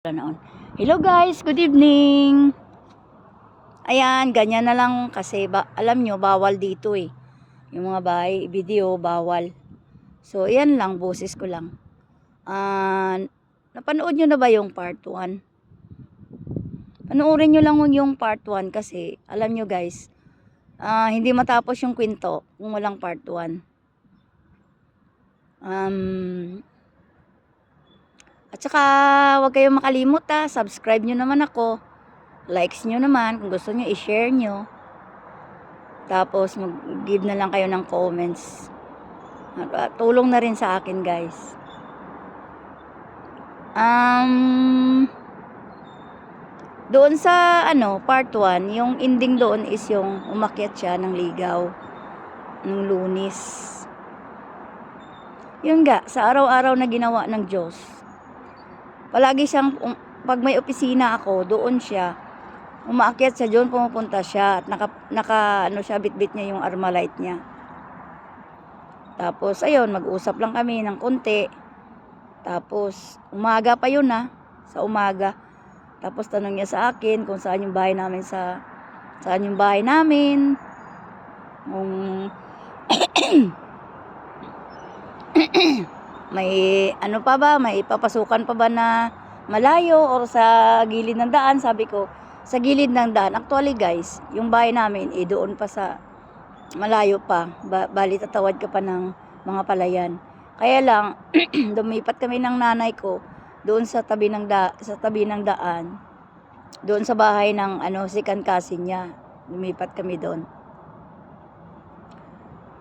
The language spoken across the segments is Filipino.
Wala na on. Hello guys, good evening. Ayan, ganyan na lang kasi ba, alam nyo, bawal dito eh. Yung mga bahay, video, bawal. So, ayan lang, boses ko lang. Ah, napanood nyo na ba yung part 1? Panoorin nyo lang yung part 1 kasi, alam nyo guys, ah, hindi matapos yung kwento kung walang part 1. Um, at saka, huwag kayong makalimot ha. Subscribe nyo naman ako. Likes nyo naman. Kung gusto nyo, i-share nyo. Tapos, mag-give na lang kayo ng comments. Tulong na rin sa akin, guys. Um, doon sa, ano, part 1, yung ending doon is yung umakyat siya ng ligaw. Ng lunis. Yun nga, sa araw-araw na ginawa ng Diyos palagi siyang, um, pag may opisina ako, doon siya, umaakyat siya doon, pumupunta siya, at naka, naka ano siya, bitbit niya yung armalite niya. Tapos, ayun, mag-usap lang kami ng konti. Tapos, umaga pa yun na, sa umaga. Tapos, tanong niya sa akin kung saan yung bahay namin sa, saan yung bahay namin. Kung, may ano pa ba, may papasukan pa ba na malayo or sa gilid ng daan, sabi ko, sa gilid ng daan. Actually guys, yung bahay namin, eh doon pa sa malayo pa. Ba, bali tatawad ka pa ng mga palayan. Kaya lang, lumipat kami ng nanay ko doon sa tabi ng da, sa tabi ng daan. Doon sa bahay ng ano si kankasin niya. Lumipat kami doon.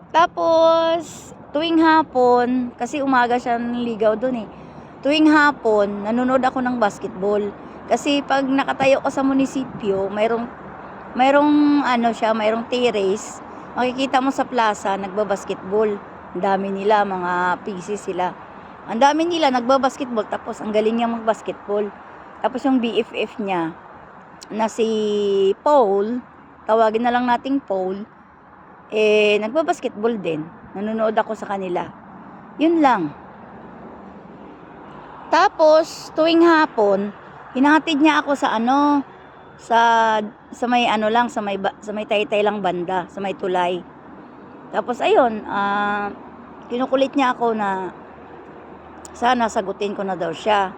Tapos, tuwing hapon, kasi umaga siya niligaw doon eh. Tuwing hapon, nanonood ako ng basketball. Kasi pag nakatayo ka sa munisipyo, mayroong, mayroong ano siya, mayroong terrace. Makikita mo sa plaza, nagbabasketball. Ang dami nila, mga pieces sila. Ang dami nila, nagbabasketball. Tapos, ang galing niya magbasketball. Tapos, yung BFF niya, na si Paul, tawagin na lang nating Paul, eh, nagbabasketball din. Nanonood ako sa kanila. Yun lang. Tapos, tuwing hapon, hinahatid niya ako sa ano, sa sa may ano lang, sa may sa may taytay lang banda, sa may tulay. Tapos ayun, ah kinukulit niya ako na sana sagutin ko na daw siya.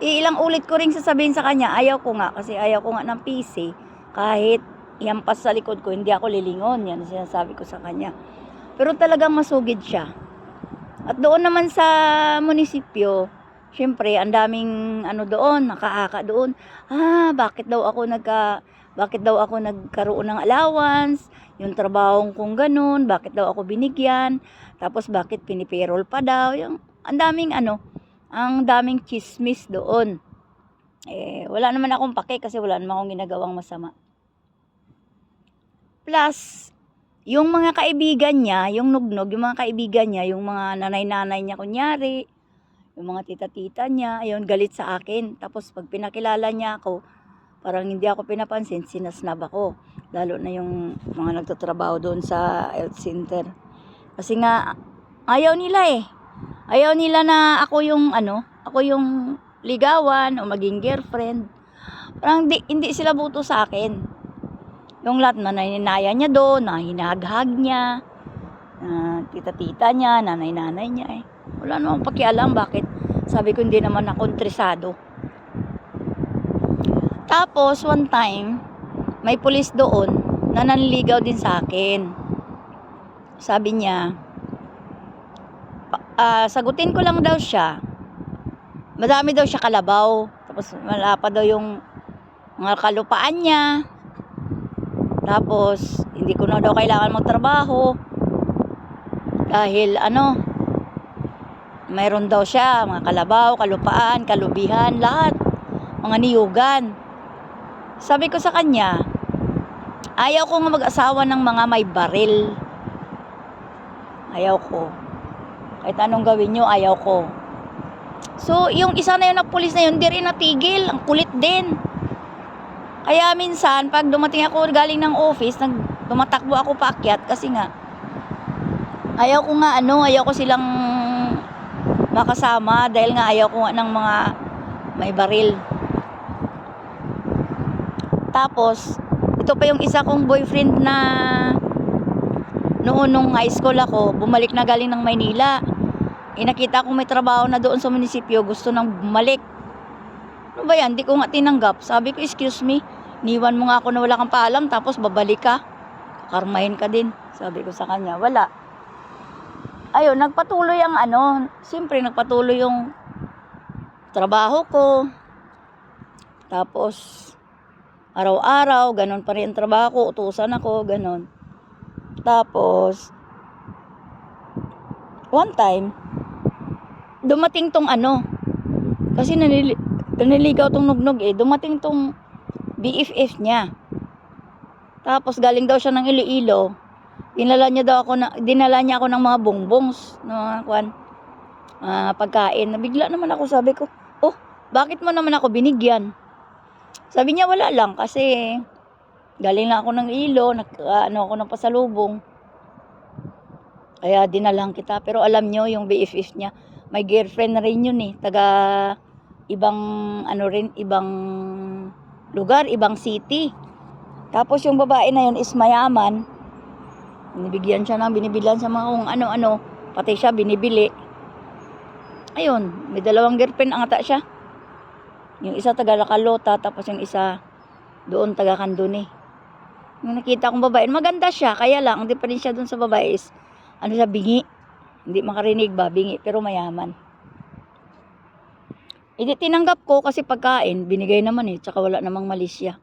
Iilang ulit ko ring sasabihin sa kanya, ayaw ko nga kasi ayaw ko nga ng PC kahit yampas sa likod ko, hindi ako lilingon. Yan sinasabi ko sa kanya. Pero talagang masugid siya. At doon naman sa munisipyo, syempre, ang daming ano doon, nakaaka doon. Ah, bakit daw ako nagka bakit daw ako nagkaroon ng allowance, yung trabaho kong ganun, bakit daw ako binigyan, tapos bakit pinipayroll pa daw, yung ang daming ano, ang daming chismis doon. Eh, wala naman akong pake kasi wala naman akong ginagawang masama. Plus, yung mga kaibigan niya, yung nugnog, yung mga kaibigan niya, yung mga nanay-nanay niya kunyari, yung mga tita-tita niya, ayun, galit sa akin. Tapos pag pinakilala niya ako, parang hindi ako pinapansin, sinasnab ako. Lalo na yung mga nagtatrabaho doon sa health center. Kasi nga, ayaw nila eh. Ayaw nila na ako yung ano, ako yung ligawan o maging girlfriend. Parang di, hindi sila buto sa akin. Yung lahat na naninaya niya doon, na hinaghag niya, na tita-tita niya, nanay-nanay niya eh. Wala namang pakialam bakit. Sabi ko hindi naman ako interesado. Tapos one time, may pulis doon na nanligaw din sa akin. Sabi niya, ah, sagutin ko lang daw siya. Madami daw siya kalabaw. Tapos wala pa daw yung mga kalupaan niya. Tapos, hindi ko na daw kailangan magtrabaho. Dahil ano, mayroon daw siya, mga kalabaw, kalupaan, kalubihan, lahat. Mga niyugan. Sabi ko sa kanya, ayaw ko nga mag-asawa ng mga may baril. Ayaw ko. Kahit anong gawin nyo, ayaw ko. So, yung isa na yun na pulis na yun, di rin natigil. Ang kulit din. Kaya minsan, pag dumating ako galing ng office, nag, tumatakbo ako paakyat kasi nga, ayaw ko nga ano, ayaw ko silang makasama dahil nga ayaw ko nga ng mga may baril. Tapos, ito pa yung isa kong boyfriend na noon nung high school ako, bumalik na galing ng Maynila. Eh, nakita ko may trabaho na doon sa munisipyo, gusto nang bumalik. Ano ba yan? Di ko nga tinanggap. Sabi ko, excuse me, niwan mo nga ako na wala kang paalam, tapos babalik ka. Karmahin ka din. Sabi ko sa kanya, wala. Ayun, nagpatuloy ang ano, siyempre nagpatuloy yung trabaho ko. Tapos, araw-araw, ganun pa rin ang trabaho ko, utusan ako, ganun. Tapos, one time, dumating tong ano, kasi nanili, naniligaw tong nugnog eh, dumating tong BFF niya. Tapos galing daw siya ng Iloilo, dinala niya daw ako na, dinala niya ako ng mga bongbongs, ng mga kwan, ah, pagkain. Nabigla naman ako, sabi ko, oh, bakit mo naman ako binigyan? Sabi niya, wala lang, kasi galing lang ako ng ilo, nag, ah, ano ako ng pasalubong. Kaya dinalang kita. Pero alam nyo, yung BFF niya, may girlfriend na rin yun eh. Taga ibang, ano rin, ibang lugar, ibang city. Tapos yung babae na yun is mayaman. Binibigyan siya ng binibilan sa mga kung ano-ano. Pati siya binibili. Ayun, may dalawang girlfriend ang ata siya. Yung isa taga Lakalota, tapos yung isa doon taga Kanduni. Yung nakita kong babae, maganda siya, kaya lang, rin siya doon sa babae is, ano siya, bingi. Hindi makarinig ba, bingi, pero mayaman. Hindi tinanggap ko kasi pagkain, binigay naman eh, tsaka wala namang mali siya.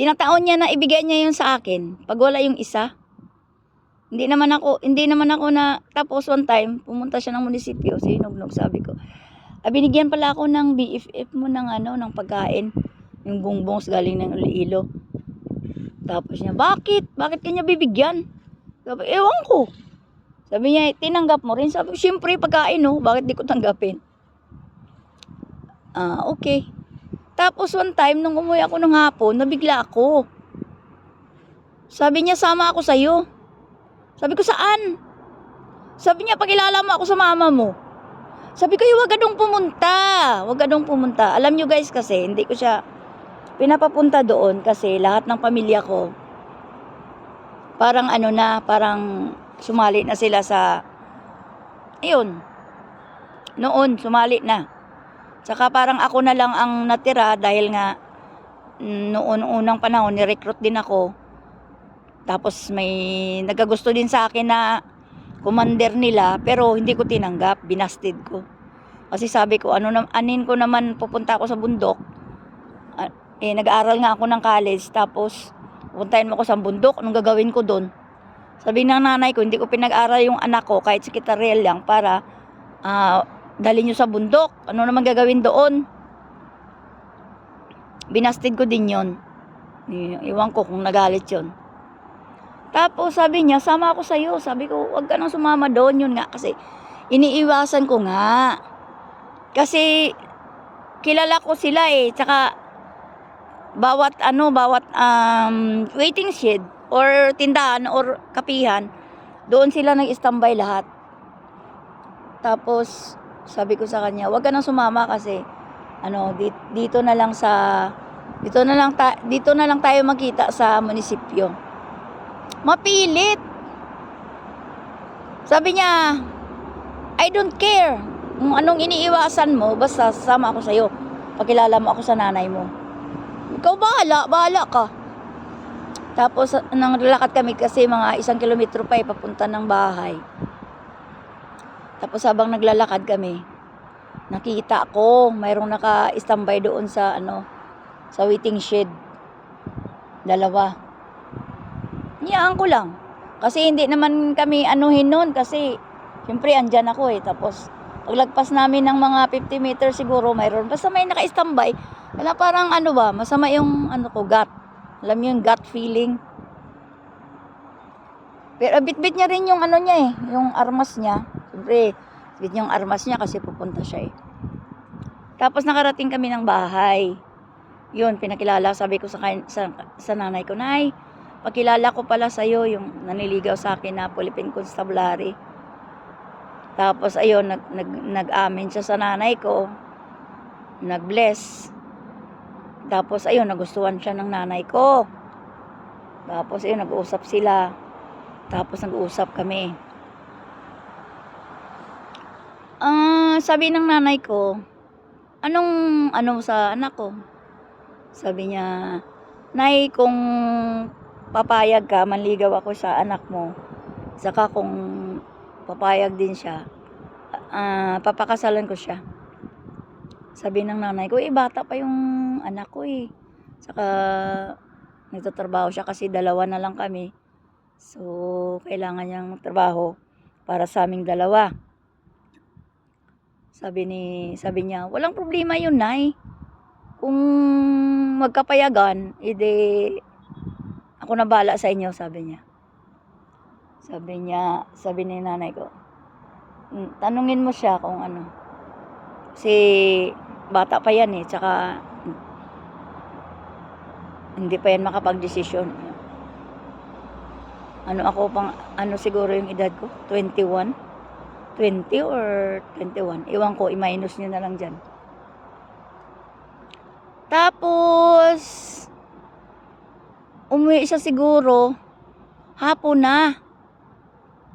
Tinataon niya na ibigay niya yun sa akin, pag wala yung isa. Hindi naman ako, hindi naman ako na, tapos one time, pumunta siya ng munisipyo, sinugnog, sabi ko, ah, binigyan pala ako ng BFF mo ng ano, ng pagkain, yung bongbongs galing ng Iloilo. Tapos niya, bakit? Bakit kanya bibigyan? Sabi, ewan ko. Sabi niya, tinanggap mo rin. Sabi ko, syempre, pagkain, no? Bakit di ko tanggapin? Ah, okay. Tapos one time, nung umuwi ako ng hapon, nabigla ako. Sabi niya, sama ako sa'yo. Sabi ko, saan? Sabi niya, pakilala mo ako sa mama mo. Sabi ko, huwag ka dong pumunta. Huwag ka dong pumunta. Alam nyo guys kasi, hindi ko siya pinapapunta doon kasi lahat ng pamilya ko parang ano na, parang sumali na sila sa ayun. Noon, sumali na. Tsaka parang ako na lang ang natira dahil nga mm, noon unang panahon ni-recruit din ako. Tapos may nagagusto din sa akin na commander nila pero hindi ko tinanggap, binasted ko. Kasi sabi ko, ano na, anin ko naman pupunta ako sa bundok. Ah, eh, nag-aaral nga ako ng college tapos puntahin mo ako sa bundok, anong gagawin ko doon? Sabi ng nanay ko, hindi ko pinag-aral yung anak ko kahit sekretarel lang para ah, dalhin nyo sa bundok. Ano naman gagawin doon? Binastid ko din yon. Iwan ko kung nagalit yon. Tapos sabi niya, sama ako sa'yo. Sabi ko, wag ka nang sumama doon. Yun nga, kasi iniiwasan ko nga. Kasi kilala ko sila eh. Tsaka bawat ano, bawat um, waiting shed or tindahan or kapihan, doon sila nag-standby lahat. Tapos, sabi ko sa kanya, wag ka nang sumama kasi ano, dito, na lang sa dito na lang ta, dito na lang tayo magkita sa munisipyo. Mapilit. Sabi niya, I don't care kung anong iniiwasan mo, basta sama ako sa'yo. Pakilala mo ako sa nanay mo. Ikaw bahala, bahala ka. Tapos, nang lalakad kami kasi mga isang kilometro pa eh, papunta ng bahay. Tapos habang naglalakad kami, nakita ko, mayroong naka-standby doon sa ano, sa waiting shed. Dalawa. Niyaan ko lang. Kasi hindi naman kami anuhin noon kasi siyempre andyan ako eh. Tapos paglagpas namin ng mga 50 meters siguro mayroon. Basta may naka-standby. Wala parang ano ba, masama yung ano ko, gut. Alam yung gut feeling. Pero bit-bit niya rin yung ano niya eh, yung armas niya. Siyempre, bit yung armas niya kasi pupunta siya eh. Tapos nakarating kami ng bahay. Yun, pinakilala, sabi ko sa, sa, sa nanay ko, Nay, pakilala ko pala sa'yo yung naniligaw sa akin na Philippine Constabulary. Tapos ayun, nag, nag, nag-amin siya sa nanay ko. nag-bless. Tapos, ayun, nagustuhan siya ng nanay ko. Tapos, ayun, nag-uusap sila. Tapos, nag-uusap kami. Sabi ng nanay ko, anong, ano sa anak ko? Sabi niya, Nay, kung papayag ka, manligaw ako sa anak mo, saka kung papayag din siya, ah, papakasalan ko siya. Sabi ng nanay ko, eh, bata pa yung anak ko eh. Saka, nagtatrabaho siya kasi dalawa na lang kami. So, kailangan niyang magtrabaho para sa aming dalawa. Sabi ni, sabi niya, walang problema yun, Nay. Kung magkapayagan, ide, ako na bala sa inyo, sabi niya. Sabi niya, sabi ni nanay ko, "Mm, tanungin mo siya kung ano. Kasi, bata pa yan eh, tsaka, hindi pa yan makapag-desisyon. Ano ako pang, ano siguro yung edad ko? 21? 20 or 21? Iwan ko, i-minus nyo na lang dyan. Tapos, umuwi siya siguro, hapon na.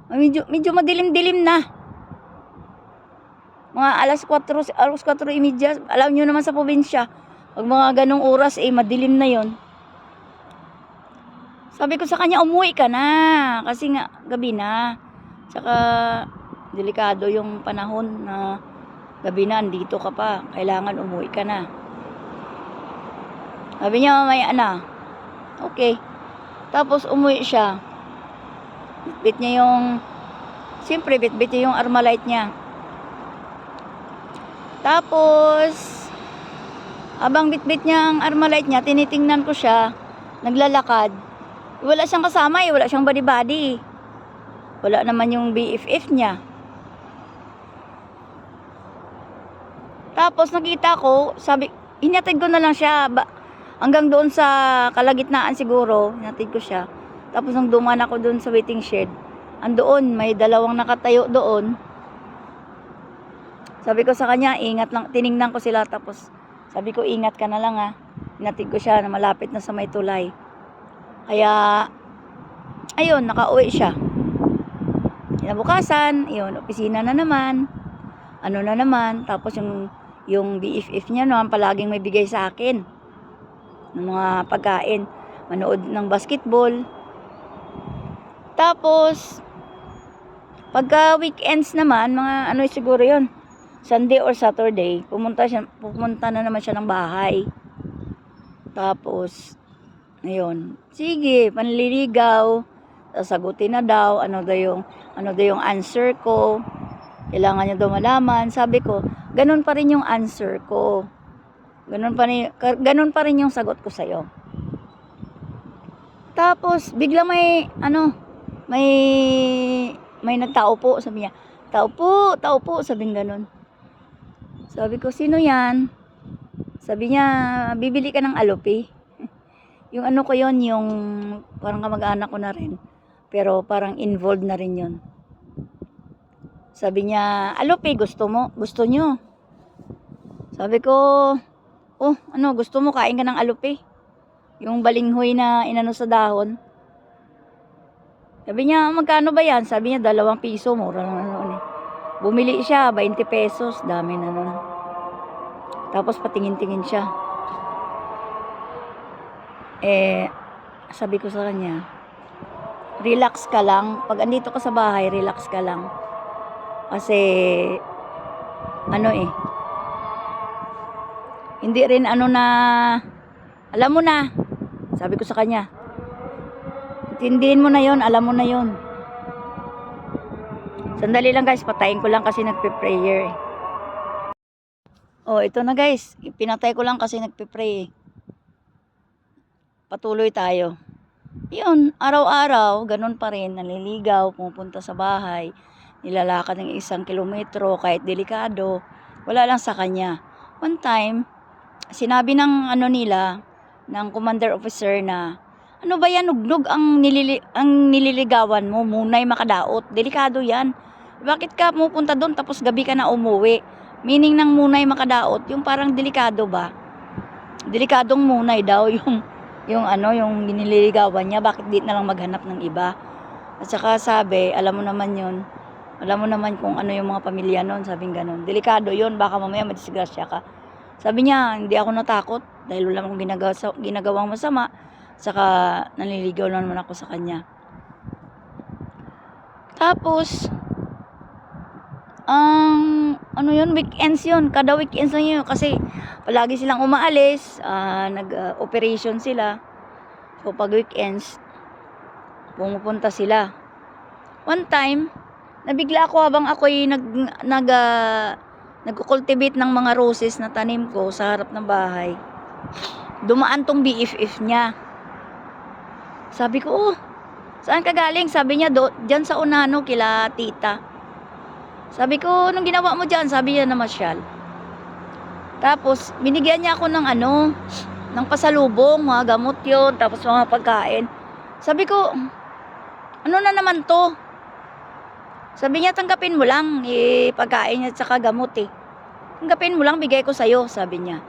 Medyo, medyo madilim-dilim na. Mga alas 4, alas 4 imidya, alam nyo naman sa probinsya, pag mga ganong oras, eh, madilim na yon. Sabi ko sa kanya, umuwi ka na. Kasi nga, gabi na. Tsaka, delikado yung panahon na gabi na, andito ka pa. Kailangan umuwi ka na. Sabi niya, mamaya na. Okay. Tapos, umuwi siya. Bitbit niya yung, siyempre, bitbit niya yung armalite niya. Tapos, abang bitbit niya ang armalite niya, tinitingnan ko siya, naglalakad. Wala siyang kasama eh, wala siyang body-body. Wala naman yung BFF niya. Tapos nakita ko, sabi, hinatid ko na lang siya. Ba, hanggang doon sa kalagitnaan siguro, hinatid ko siya. Tapos nung duman ako doon sa waiting shed, andoon, may dalawang nakatayo doon. Sabi ko sa kanya, ingat lang, tiningnan ko sila tapos sabi ko, ingat ka na lang ha. Hinatid ko siya na malapit na sa may tulay. Kaya, ayun, nakauwi siya. Kinabukasan, yun, opisina na naman. Ano na naman, tapos yung, yung BFF niya naman palaging may bigay sa akin. Ng mga pagkain. Manood ng basketball. Tapos, pagka weekends naman, mga ano siguro yon Sunday or Saturday, pumunta, siya, pumunta na naman siya ng bahay. Tapos, ayun, sige, panliligaw, sasagutin na daw, ano daw yung, ano daw yung answer ko, kailangan niya daw malaman. Sabi ko, ganun pa rin yung answer ko. Ganun pa rin, ganun pa rin yung sagot ko sa'yo. Tapos, bigla may, ano, may, may nagtao po, sabi niya, tao po, tao po, sabi ganun. Sabi ko, sino yan? Sabi niya, bibili ka ng alope. yung ano ko yon yung parang kamag-anak ko na rin. Pero parang involved na rin yon Sabi niya, alope, gusto mo? Gusto nyo? Sabi ko, oh, ano, gusto mo, kain ka ng alope? Yung balinghoy na inano sa dahon. Sabi niya, magkano ba yan? Sabi niya, dalawang piso, mura lang na noon eh. Bumili siya, 20 pesos, dami na nun. Tapos patingin-tingin siya. Eh, sabi ko sa kanya, relax ka lang. Pag andito ka sa bahay, relax ka lang. Kasi, ano eh, hindi rin ano na, alam mo na, sabi ko sa kanya, intindihin mo na yon alam mo na yon Sandali lang guys, patayin ko lang kasi nagpe-prayer eh. Oh, ito na guys. Pinatay ko lang kasi nagpe-pray eh. Patuloy tayo. Yun, araw-araw, ganun pa rin. Naliligaw, pumupunta sa bahay. Nilalakad ng isang kilometro, kahit delikado. Wala lang sa kanya. One time, sinabi ng ano nila, ng commander officer na, ano ba yan, nugnog ang, nilili ang nililigawan mo, munay makadaot. Delikado yan. Bakit ka pupunta doon tapos gabi ka na umuwi? Meaning ng munay makadaot, yung parang delikado ba? Delikadong munay daw yung yung ano, yung nililigawan niya, bakit di na lang maghanap ng iba? At saka sabi, alam mo naman yun, alam mo naman kung ano yung mga pamilya nun, sabing ganun. Delikado yun, baka mamaya madisgrasya ka. Sabi niya, hindi ako natakot dahil wala akong ginagawa, ginagawang masama. Saka nanliligaw na naman ako sa kanya. Tapos, ang ano yun, weekends yun. Kada weekends lang yun. Kasi palagi silang umaalis, ah, nag-operation sila. So, pag weekends, pumupunta sila. One time, nabigla ako habang ako'y nag, nag, ah, nagkukultivate ng mga roses na tanim ko sa harap ng bahay. Dumaan tong BFF niya. Sabi ko, oh, saan ka galing? Sabi niya, do, dyan sa Unano, kila tita. Sabi ko, anong ginawa mo dyan? Sabi niya, namasyal. Tapos, binigyan niya ako ng ano, ng pasalubong, mga gamot yun, tapos mga pagkain. Sabi ko, ano na naman to? Sabi niya, tanggapin mo lang, eh, pagkain niya at saka gamot eh. Tanggapin mo lang, bigay ko sa'yo, sabi niya.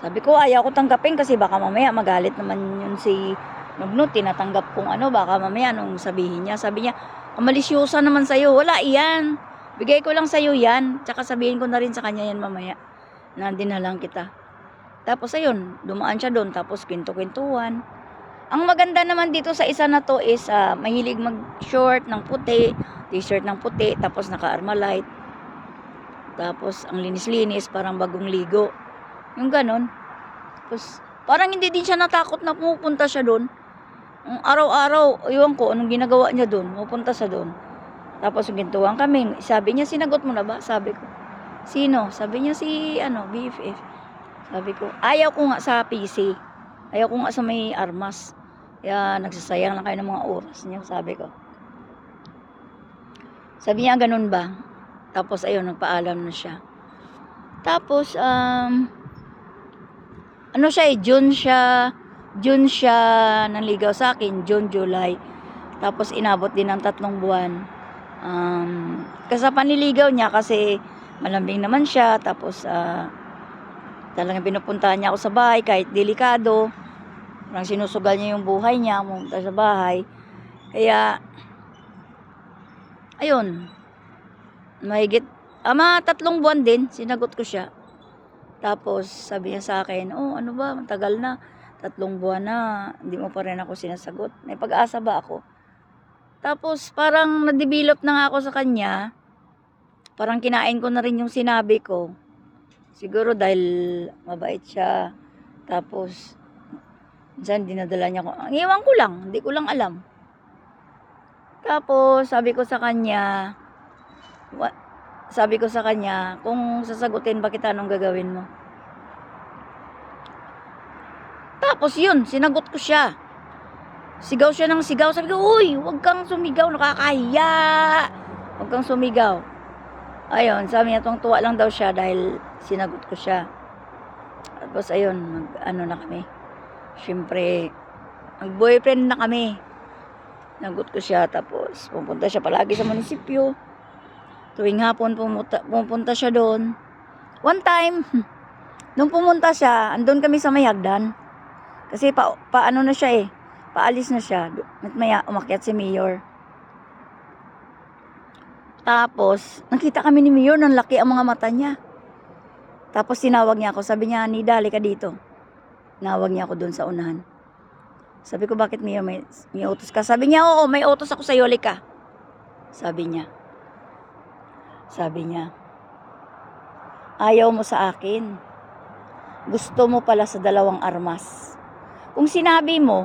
Sabi ko, ayaw ko tanggapin kasi baka mamaya magalit naman yun si Nugnut, tinatanggap kong ano, baka mamaya anong sabihin niya. Sabi niya, malisyosa naman sa'yo, wala iyan. Bigay ko lang sa'yo yan, tsaka sabihin ko na rin sa kanya yan mamaya. Na lang kita. Tapos ayun, dumaan siya doon, tapos kwento-kwentuhan. Ang maganda naman dito sa isa na to is ah, mahilig mag-short ng puti, t-shirt ng puti, tapos naka-armalite. Tapos ang linis-linis, parang bagong ligo. Yung ganon. Tapos parang hindi din siya natakot na pumupunta siya doon. Ang Araw-araw, iwan ko anong ginagawa niya doon, pupunta sa doon. Tapos gintuwan kami, sabi niya, sinagot mo na ba? Sabi ko, sino? Sabi niya si, ano, BFF. Sabi ko, ayaw ko nga sa PC. Ayaw ko nga sa may armas. Kaya nagsasayang lang kayo ng mga oras niyo, sabi ko. Sabi niya, ganun ba? Tapos ayun, nagpaalam na siya. Tapos, um, ano siya eh, June siya, June siya nanligaw sa akin, June, July. Tapos inabot din ng tatlong buwan. Um, kasi panliligaw niya kasi malambing naman siya. Tapos, ah, talagang pinupuntahan niya ako sa bahay kahit delikado. Parang sinusugal niya yung buhay niya, pumunta sa bahay. Kaya, ayun, mahigit, ama tatlong buwan din, sinagot ko siya. Tapos, sabi niya sa akin, oh, ano ba, matagal na, tatlong buwan na, hindi mo pa rin ako sinasagot. May pag-asa ba ako? Tapos, parang na-develop na nga ako sa kanya, parang kinain ko na rin yung sinabi ko. Siguro dahil mabait siya. Tapos, minsan dinadala niya ko. Ang iwan ko lang, hindi ko lang alam. Tapos, sabi ko sa kanya, wa- sabi ko sa kanya, kung sasagutin ba kita, anong gagawin mo? Tapos yun, sinagot ko siya. Sigaw siya ng sigaw. Sabi ko, uy, huwag kang sumigaw, nakakahiya. Huwag kang sumigaw. Ayun, sabi niya, tuwa lang daw siya dahil sinagot ko siya. Tapos ayun, mag, ano na kami. Siyempre, mag-boyfriend na kami. Nagot ko siya, tapos pupunta siya palagi sa munisipyo. Tuwing hapon pumunta, pupunta siya doon. One time, nung pumunta siya, andun kami sa may hagdan. Kasi pa, paano na siya eh, paalis na siya. At maya umakyat si Mayor. Tapos, nakita kami ni Mayor, nang laki ang mga mata niya. Tapos tinawag niya ako, sabi niya, Nida, ka dito. Nawag niya ako doon sa unahan. Sabi ko, bakit Mayor, may, may utos ka? Sabi niya, oo, may utos ako sa ka. Sabi niya. Sabi niya, ayaw mo sa akin. Gusto mo pala sa dalawang armas. Kung sinabi mo,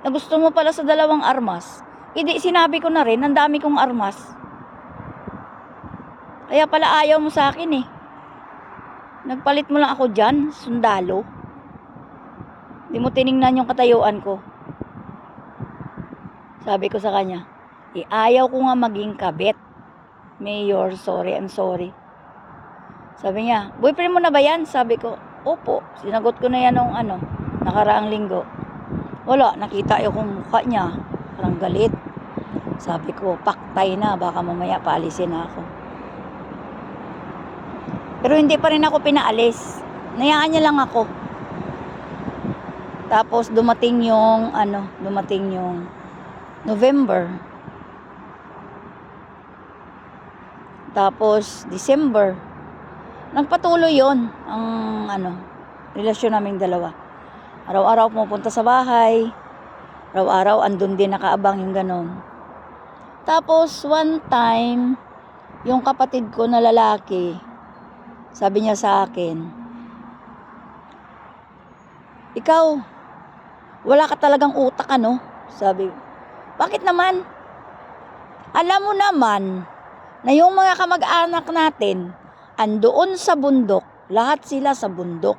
na gusto mo pala sa dalawang armas, hindi sinabi ko na rin, ang dami kong armas. Kaya pala ayaw mo sa akin eh. Nagpalit mo lang ako dyan, sundalo. Di mo tiningnan yung katayuan ko. Sabi ko sa kanya, eh, ayaw ko nga maging kabit. Mayor, sorry, I'm sorry. Sabi niya, boyfriend mo na ba yan? Sabi ko, opo. Sinagot ko na yan nung ano, nakaraang linggo. Wala, nakita yung mukha niya. Parang galit. Sabi ko, paktay na, baka mamaya paalisin ako. Pero hindi pa rin ako pinaalis. Nayaan niya lang ako. Tapos dumating yung ano, dumating yung November. Tapos December. Nagpatuloy 'yon ang ano, relasyon naming dalawa. Araw-araw pumupunta sa bahay. Araw-araw andun din nakaabang yung ganon. Tapos one time, yung kapatid ko na lalaki, sabi niya sa akin, Ikaw, wala ka talagang utak ano? Sabi, bakit naman? Alam mo naman na yung mga kamag-anak natin, andoon sa bundok, lahat sila sa bundok.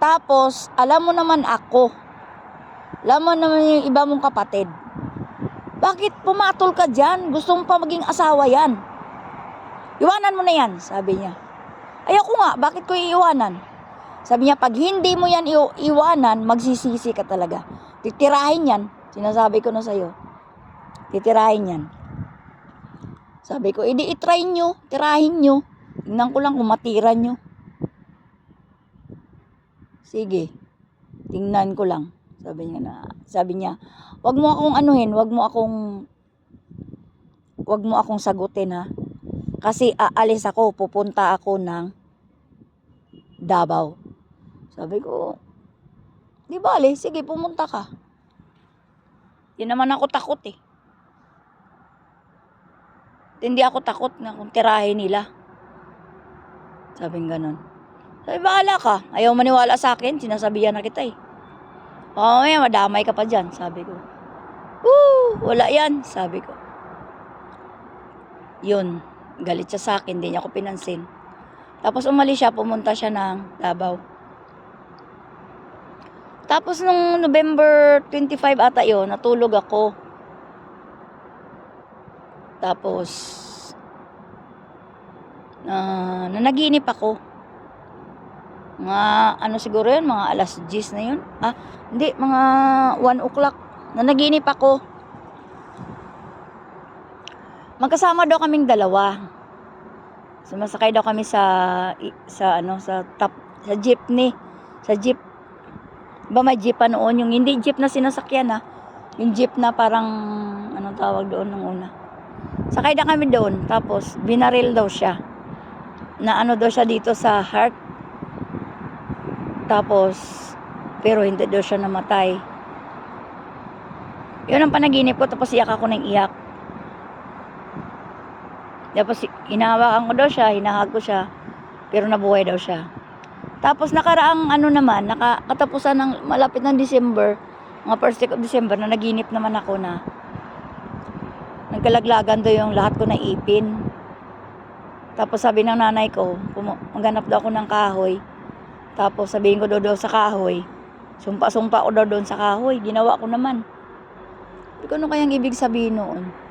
Tapos, alam mo naman ako, alam mo naman yung iba mong kapatid, bakit pumatol ka dyan? Gusto mo pa maging asawa yan. Iwanan mo na yan, sabi niya. Ayoko nga, bakit ko iiwanan? Sabi niya, pag hindi mo yan iwanan, magsisisi ka talaga. Titirahin yan. Sinasabi ko na sa'yo. Titirahin yan. Sabi ko, edi itry nyo, tirahin nyo. Tingnan ko lang kung matira nyo. Sige, tingnan ko lang. Sabi niya na, sabi niya, wag mo akong anuhin, wag mo akong, wag mo akong sagutin ha. Kasi aalis ako, pupunta ako ng Davao. Sabi ko, di bale, sige, pumunta ka. Di naman ako takot eh. Hindi ako takot na kung tirahin nila. Sabi ganon. Sabi, bahala ka. Ayaw maniwala sa akin, sinasabihan na kita eh. Oo, may madamay ka pa dyan, sabi ko. Woo, wala yan, sabi ko. Yun, galit siya sa akin, hindi niya ako pinansin. Tapos umalis siya, pumunta siya ng Davao. Tapos nung November 25 ata yun, natulog ako. Tapos, na nanaginip ako. Mga, ano siguro yun, mga alas 10 na yun. Ah, hindi, mga 1 o'clock. Nanaginip ako. Magkasama daw kaming dalawa. Sumasakay daw kami sa, sa ano, sa top, sa jeepney. Sa jeep. Ba may jeep noon? Yung hindi jeep na sinasakyan ha. Yung jeep na parang, anong tawag doon nung una. Sakay na kami doon. Tapos, binaril daw siya. Na ano daw siya dito sa heart. Tapos, pero hindi daw siya namatay. Yun ang panaginip ko. Tapos iyak ako ng iyak. Tapos hinahawakan ko daw siya, hinahag ko siya. Pero nabuhay daw siya. Tapos nakaraang ano naman, naka, katapusan ng malapit ng December, mga first week of December, na naginip naman ako na nagkalaglagan daw yung lahat ko na ipin. Tapos sabi ng nanay ko, maghanap daw ako ng kahoy. Tapos sabihin ko daw daw sa kahoy, sumpa-sumpa ko daw doon sa kahoy. Ginawa ko naman. Hindi ko ano kayang ibig sabihin noon.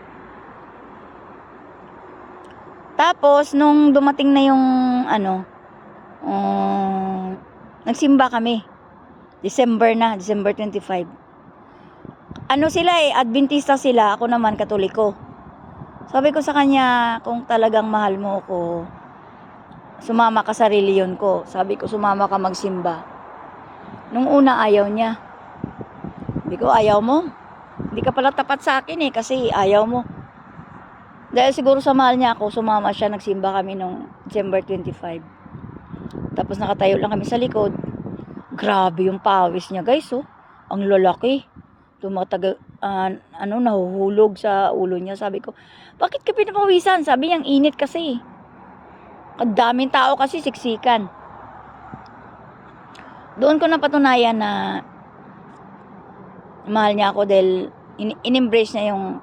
Tapos, nung dumating na yung, ano, um, nagsimba kami. December na, December 25. Ano sila eh, Adventista sila, ako naman katoliko. Sabi ko sa kanya, kung talagang mahal mo ako, sumama ka sa reliyon ko. Sabi ko, sumama ka magsimba. Nung una, ayaw niya. Sabi ko, ayaw mo? Hindi ka pala tapat sa akin eh, kasi ayaw mo. Dahil siguro sa mahal niya ako, sumama siya, nagsimba kami nung December 25. Tapos nakatayo lang kami sa likod. Grabe yung pawis niya, guys, oh. Ang lalaki. Tumataga, ah, ano, nahuhulog sa ulo niya. Sabi ko, bakit ka pinapawisan? Sabi niya, init kasi. Ang daming tao kasi siksikan. Doon ko napatunayan na mahal niya ako dahil in- in-embrace niya yung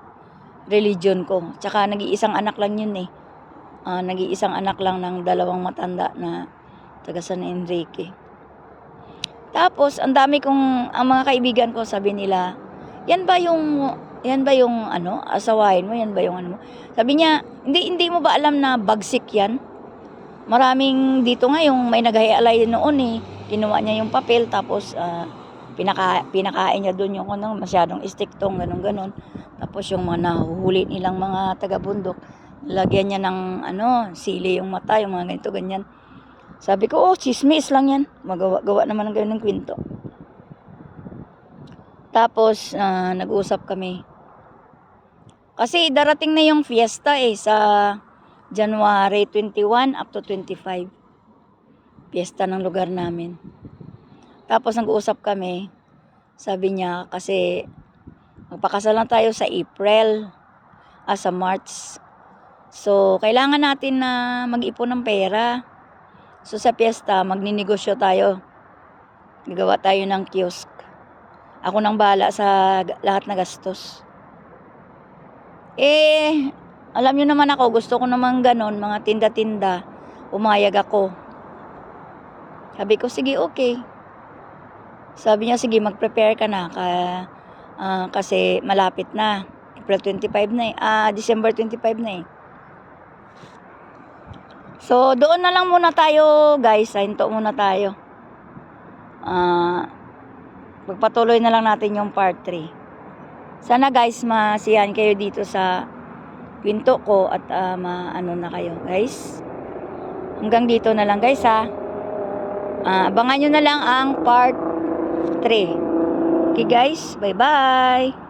religion ko. Tsaka nag-iisang anak lang yun eh. Ah, nag-iisang anak lang ng dalawang matanda na taga San Enrique. Tapos, ang dami kong, ang mga kaibigan ko sabi nila, yan ba yung, yan ba yung ano, asawahin mo, yan ba yung ano mo? Sabi niya, hindi, hindi mo ba alam na bagsik yan? Maraming dito nga yung may naghahialay noon eh. Kinuha niya yung papel tapos ah, pinaka, pinakain niya doon yung ano, masyadong istiktong, ganun ganon Tapos yung mga nahuhuli nilang mga taga-bundok, lagyan niya ng ano, sili yung mata, yung mga ganito, ganyan. Sabi ko, oh, chismis lang yan. Magawa-gawa naman ng ganun ng kwento. Tapos, ah, nag-usap kami. Kasi darating na yung fiesta eh, sa January 21 up to 25. Fiesta ng lugar namin. Tapos nag-uusap kami. Sabi niya kasi magpakasal lang tayo sa April ah, sa March. So, kailangan natin na mag-ipon ng pera. So, sa piyesta, magninegosyo tayo. Gagawa tayo ng kiosk. Ako nang bahala sa lahat na gastos. Eh, alam niyo naman ako, gusto ko naman ganon, mga tinda-tinda. Umayag ako. Sabi ko, sige, okay. Sabi niya, sige, mag-prepare ka na. Ka, ah, kasi malapit na. April 25 na eh. Ah, December 25 na eh. So, doon na lang muna tayo, guys. Hinto muna tayo. Ah, magpatuloy na lang natin yung part 3. Sana guys, masiyahan kayo dito sa kwento ko at ah, maano na kayo, guys. Hanggang dito na lang, guys, ha. Ah, abangan nyo na lang ang part 3. Okay, guys. Bye-bye.